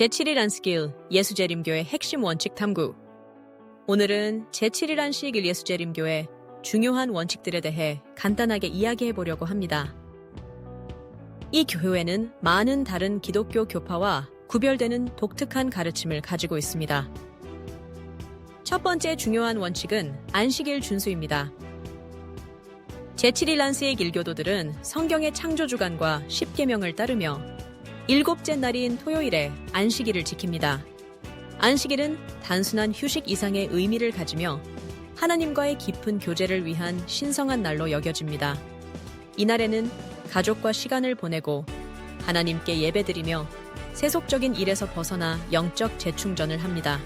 제7일 안식일 예수재림교의 핵심 원칙 탐구. 오늘은 제7일 안식일 예수재림교의 중요한 원칙들에 대해 간단하게 이야기해 보려고 합니다. 이 교회는 많은 다른 기독교 교파와 구별되는 독특한 가르침을 가지고 있습니다. 첫 번째 중요한 원칙은 안식일 준수입니다. 제7일 안식일 일교도들은 성경의 창조 주간과 십계명을 따르며 일곱째 날인 토요일에 안식일을 지킵니다. 안식일은 단순한 휴식 이상의 의미를 가지며 하나님과의 깊은 교제를 위한 신성한 날로 여겨집니다. 이날에는 가족과 시간을 보내고 하나님께 예배드리며 세속적인 일에서 벗어나 영적 재충전을 합니다.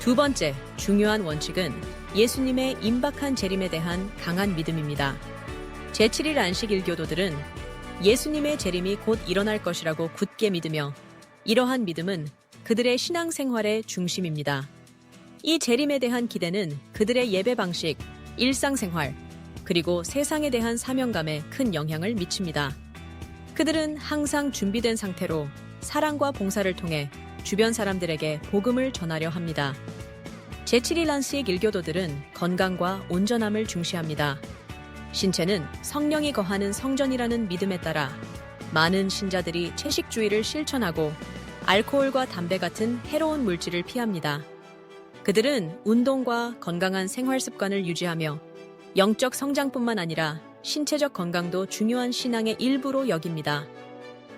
두 번째 중요한 원칙은 예수님의 임박한 재림에 대한 강한 믿음입니다. 제7일 안식 일 교도들은 예수님의 재림이 곧 일어날 것이라고 굳게 믿으며 이러한 믿음은 그들의 신앙생활의 중심입니다. 이 재림에 대한 기대는 그들의 예배 방식, 일상생활, 그리고 세상에 대한 사명감에 큰 영향을 미칩니다. 그들은 항상 준비된 상태로 사랑과 봉사를 통해 주변 사람들에게 복음을 전하려 합니다. 제7일 안식 일교도들은 건강과 온전함을 중시합니다. 신체는 성령이 거하는 성전이라는 믿음에 따라 많은 신자들이 채식주의를 실천하고 알코올과 담배 같은 해로운 물질을 피합니다. 그들은 운동과 건강한 생활 습관을 유지하며 영적 성장뿐만 아니라 신체적 건강도 중요한 신앙의 일부로 여깁니다.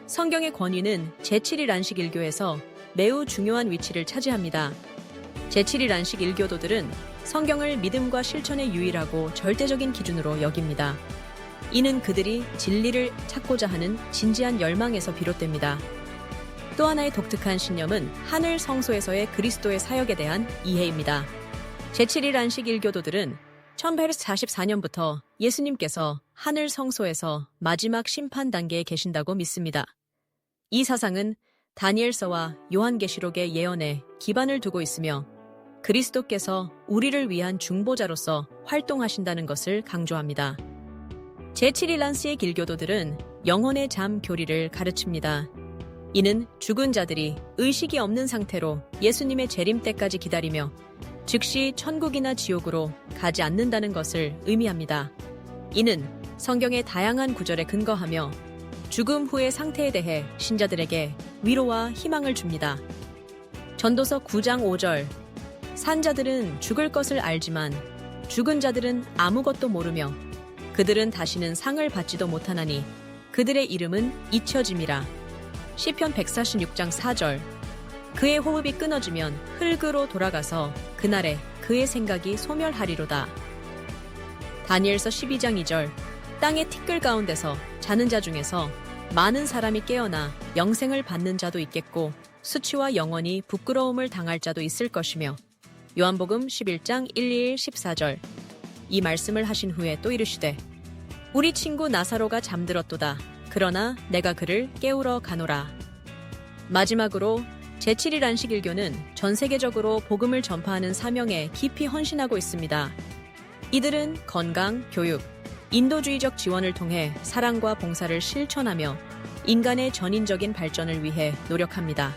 성경의 권위는 제7일 안식 일교에서 매우 중요한 위치를 차지합니다. 제7일 안식 일교도들은 성경을 믿음과 실천의 유일하고 절대적인 기준으로 여깁니다. 이는 그들이 진리를 찾고자 하는 진지한 열망에서 비롯됩니다. 또 하나의 독특한 신념은 하늘 성소에서의 그리스도의 사역에 대한 이해입니다. 제7일 안식 일교도들은 1844년부터 예수님께서 하늘 성소에서 마지막 심판 단계에 계신다고 믿습니다. 이 사상은 다니엘서와 요한계시록의 예언에 기반을 두고 있으며 그리스도께서 우리를 위한 중보자로서 활동하신다는 것을 강조합니다. 제7일 안시의 길교도들은 영혼의 잠 교리를 가르칩니다. 이는 죽은 자들이 의식이 없는 상태로 예수님의 재림 때까지 기다리며 즉시 천국이나 지옥으로 가지 않는다는 것을 의미합니다. 이는 성경의 다양한 구절에 근거하며 죽음 후의 상태에 대해 신자들에게 위로와 희망을 줍니다. 전도서 9장 5절 산 자들은 죽을 것을 알지만 죽은 자들은 아무것도 모르며 그들은 다시는 상을 받지도 못하나니 그들의 이름은 잊혀짐이라. 시편 146장 4절 그의 호흡이 끊어지면 흙으로 돌아가서 그날에 그의 생각이 소멸하리로다. 다니엘서 12장 2절 땅의 티끌 가운데서 자는 자 중에서 많은 사람이 깨어나 영생을 받는 자도 있겠고 수치와 영원히 부끄러움을 당할 자도 있을 것이며 요한복음 11장 1, 2, 14절 이 말씀을 하신 후에 또 이르시되 우리 친구 나사로가 잠들었도다 그러나 내가 그를 깨우러 가노라 마지막으로 제7일 안식일교는 전 세계적으로 복음을 전파하는 사명에 깊이 헌신하고 있습니다. 이들은 건강, 교육, 인도주의적 지원을 통해 사랑과 봉사를 실천하며 인간의 전인적인 발전을 위해 노력합니다.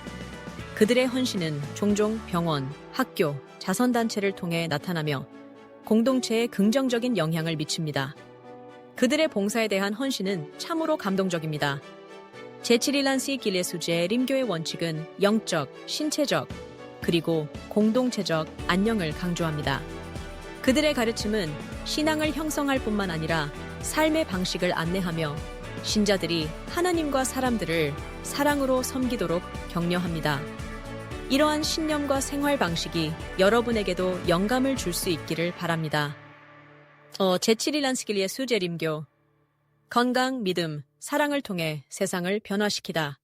그들의 헌신은 종종 병원, 학교, 자선단체를 통해 나타나며 공동체에 긍정적인 영향을 미칩니다. 그들의 봉사에 대한 헌신은 참으로 감동적입니다. 제7일 안시 길레수제 림교의 원칙은 영적, 신체적, 그리고 공동체적 안녕을 강조합니다. 그들의 가르침은 신앙을 형성할 뿐만 아니라 삶의 방식을 안내하며 신자들이 하나님과 사람들을 사랑으로 섬기도록 격려합니다. 이러한 신념과 생활 방식이 여러분에게도 영감을 줄 수 있기를 바랍니다. 어, 제7일 안식일의 수제림교 건강, 믿음, 사랑을 통해 세상을 변화시키다.